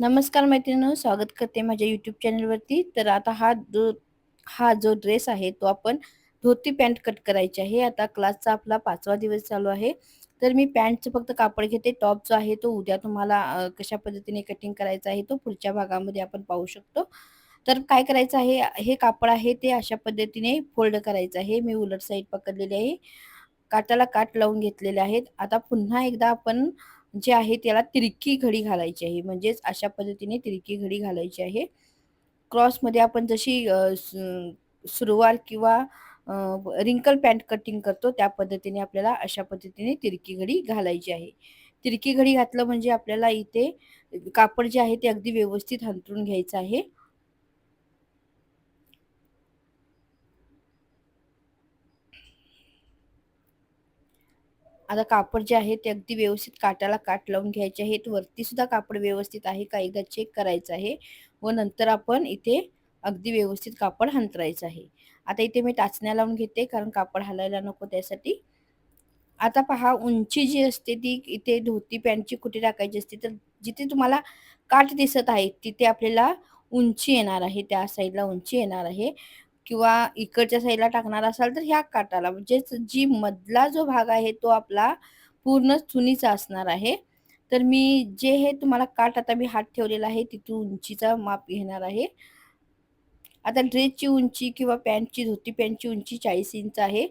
नमस्कार मैत्रिणींनो स्वागत करते माझ्या यूट्यूब चॅनलवरती तर आता हा जो हा जो ड्रेस आहे तो आपण धोती पॅन्ट कट करायची आहे. आता क्लासचा आपला पाचवा दिवस चालू आहे. तर मी पॅन्टचं फक्त कापड घेते. टॉप जो आहे तो उद्या तुम्हाला कशा पद्धतीने कटिंग करायचा आहे तो पुढच्या भागामध्ये आपण पाहू शकतो. तर काय करायचं आहे हे कापड आहे ते अशा पद्धतीने फोल्ड करायचं आहे. मी उलट साईड पकडलेली आहे. काटाला काट लावून घेतलेले आहेत. आता पुन्हा एकदा आपण जे आहे त्याला तिरकी घडी घालायची आहे. म्हणजेच अशा पद्धतीने तिरकी घडी घालायची आहे. क्रॉसमध्ये आपण जशी सुरुवार किंवा रिंकल पॅन्ट कटिंग करतो त्या पद्धतीने आपल्याला अशा पद्धतीने तिरकी घडी घालायची आहे. तिरकी घडी घातलं म्हणजे आपल्याला इथे कापड जे आहे ते अगदी व्यवस्थित हंतरून घ्यायचं आहे. आता कापड जे आहे ते अगदी व्यवस्थित काटाला काट लावून घ्यायचे आहेत. वरती सुद्धा कापड व्यवस्थित आहे. का एकदा चेक करायचं आहे. व नंतर आपण इथे अगदी व्यवस्थित कापड हंतरायचं आहे. आता इथे मी टाचण्या लावून घेते कारण कापड हलायला नको त्यासाठी. आता पहा उंची जी असते ती इथे धोती पॅन्टची कुठे टाकायची असते तर जिथे तुम्हाला काठ दिसत आहे तिथे आपल्याला उंची येणार आहे. त्या साईडला उंची येणार आहे. किंवा इकडच्या साईडला टाकणार असाल तर ह्या काटाला. म्हणजे जी मधला जो भाग आहे तो आपला पूर्ण चुनीचा असणार आहे. तर मी जे हे तुम्हाला काट आता मी हात ठेवलेला आहे तिथून उंचीचा माप घेणार आहे. आता ड्रेसची उंची किंवा पॅन्टची धोती पॅन्टची उंची चाळीस इंच आहे.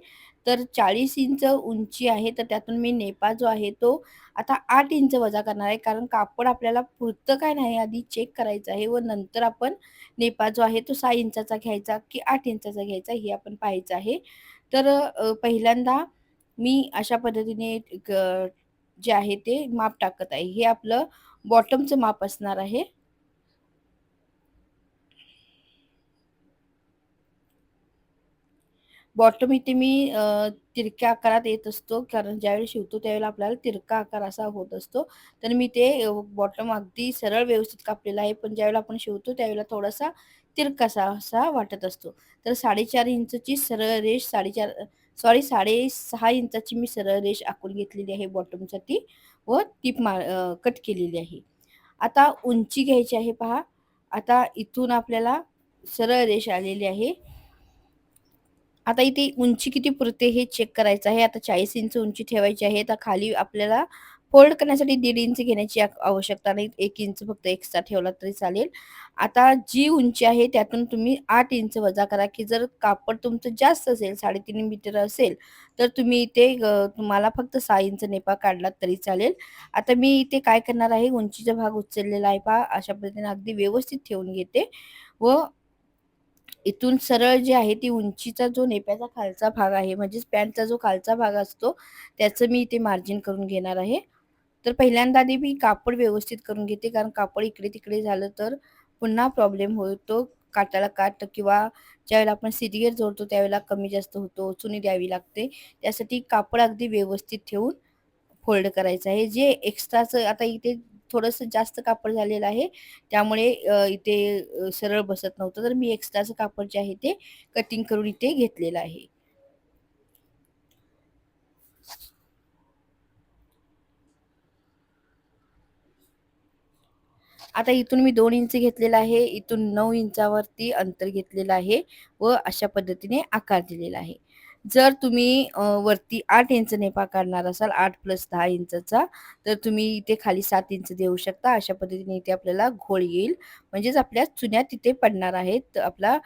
तर चाळीस इंच उंची आहे तर त्यातून मी नेपा जो आहे तो आता आठ इंच वजा करणार आहे. कारण कापड आपल्याला पुरतं काय नाही आधी चेक करायचं आहे व नंतर आपण नेपा जो आहे तो सहा इंचाचा घ्यायचा की आठ इंचाचा घ्यायचा हे आपण पाहायचं आहे. तर पहिल्यांदा मी अशा पद्धतीने जे आहे ते माप टाकत आहे. हे आपलं बॉटमचं माप असणार आहे. बॉटम इथे मी तिरक्या आकारात येत असतो. कारण ज्यावेळी शिवतो त्यावेळेला आपल्याला तिरका आकार असा होत असतो. तर मी ते बॉटम अगदी सरळ व्यवस्थित कापलेला आहे. पण ज्यावेळेला आपण शिवतो त्यावेळेला थोडासा तिरकासा असा वाटत असतो. तर साडेचार इंचची सरळ रेष साडेचार सॉरी साडेसहा इंचाची मी सरळ रेष आखून घेतलेली आहे बॉटमसाठी व ती मा कट केलेली आहे. आता उंची घ्यायची आहे पहा. आता इथून आपल्याला सरळ रेष आलेली आहे. आता इथे उंची किती पुरते हे चेक करायचं आहे. आता चाळीस इंच उंची ठेवायची आहे. तर खाली आपल्याला फोल्ड करण्यासाठी दीड इंच घेण्याची आवश्यकता नाही. एक इंच फक्त एक्स्ट्रा ठेवला तरी चालेल. आता जी उंची आहे त्यातून तुम्ही आठ इंच वजा करा की जर कापड तुमचं जास्त असेल साडेतीन मीटर असेल तर तुम्ही इथे तुम्हाला फक्त सहा इंच नेपा काढला तरी चालेल. आता मी इथे काय करणार आहे? उंचीचा भाग उचललेला आहे पहा. अशा पद्धतीने अगदी व्यवस्थित ठेवून घेते. व इथून सरळ जे आहे ती उंचीचा जो नेप्याचा खालचा भाग आहे म्हणजेच पॅन्टचा जो खालचा भाग असतो त्याचं मी इथे मार्जिन करून घेणार आहे. तर पहिल्यांदा आधी मी कापड व्यवस्थित करून घेते कारण कापड इकडे तिकडे झालं तर पुन्हा प्रॉब्लेम होतो. काटाला काट किंवा ज्यावेळेला आपण सिरियर जोडतो त्यावेळेला कमी जास्त होतो चुनी द्यावी लागते. त्यासाठी कापड अगदी व्यवस्थित ठेवून फोल्ड करायचं आहे. जे एक्स्ट्राचं आता इथे थोडंसं जास्त कापड झालेलं आहे. त्यामुळे इथे सरळ बसत नव्हतं. तर मी एक्स्ट्राचं कापड जे आहे ते कटिंग करून इथे घेतलेलं आहे. आता इथून मी दोन इंच घेतलेला आहे. इथून नऊ इंचावरती अंतर घेतलेलं आहे व अशा पद्धतीने आकार दिलेला आहे. जर तुम्ही वरती आठ इंच नेपा काढणार असाल आठ प्लस दहा इंचचा तर तुम्ही इथे खाली सात इंच देऊ शकता. अशा पद्धतीने इथे आपल्याला घोळ येईल. म्हणजेच आपल्या चुन्या तिथे पडणार आहेत. आपला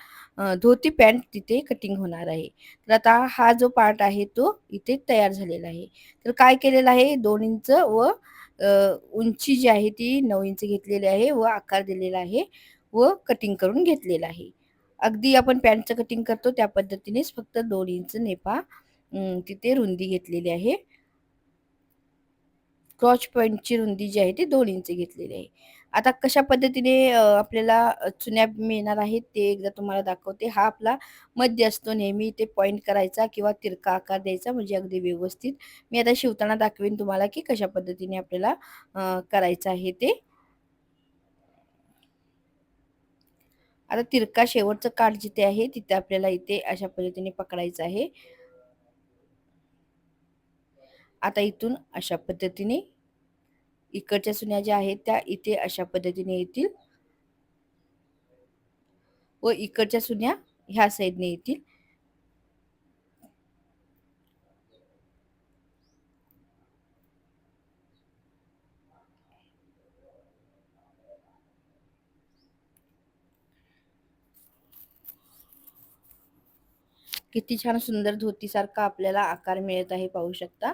धोती पॅन्ट तिथे कटिंग होणार आहे. तर आता हा जो पार्ट आहे तो इथे तयार झालेला आहे. तर काय केलेलं आहे? दोन इंच व उंची जी आहे ती नऊ इंच घेतलेली आहे व आकार दिलेला आहे व कटिंग करून घेतलेला आहे. अगदी आपण पॅन्टचं कटिंग करतो त्या पद्धतीनेच फक्त दोन इंच नेपा तिथे रुंदी घेतलेली आहे. क्रॉच पॉईंटची रुंदी जी आहे ती दोन इंच घेतलेली आहे. आता कशा पद्धतीने आपल्याला चुन्या मिळणार आहेत ते एकदा तुम्हाला दाखवते. हा आपला मध्य असतो नेहमी ते पॉईंट करायचा किंवा तिरका आकार द्यायचा म्हणजे अगदी व्यवस्थित. मी आता शिवताना दाखवेन तुम्हाला की कशा पद्धतीने आपल्याला करायचं आहे ते. आता तिरका शेवटचं काठ जिथे आहे तिथे आपल्याला इथे अशा पद्धतीने पकडायचं आहे. आता इथून अशा पद्धतीने इकडच्या सुन्या ज्या आहेत त्या इथे अशा पद्धतीने येतील. व इकडच्या सुन्या ह्या साईडने येतील. किती छान सुंदर धोतीसारखा आपल्याला आकार मिळत आहे पाहू शकता.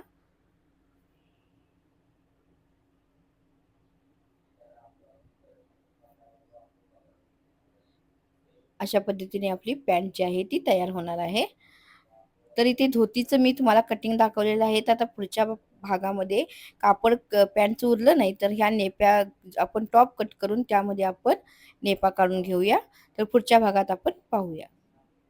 अशा पद्धतीने आपली पॅन्ट जी आहे ती तयार होणार आहे. तर इथे धोतीचं मी तुम्हाला कटिंग दाखवलेलं आहे. तर आता पुढच्या भागामध्ये कापड पॅन्टचं उरलं नाही तर ह्या नेप्या आपण टॉप कट करून त्यामध्ये आपण नेपा काढून घेऊया. तर पुढच्या भागात आपण पाहूया.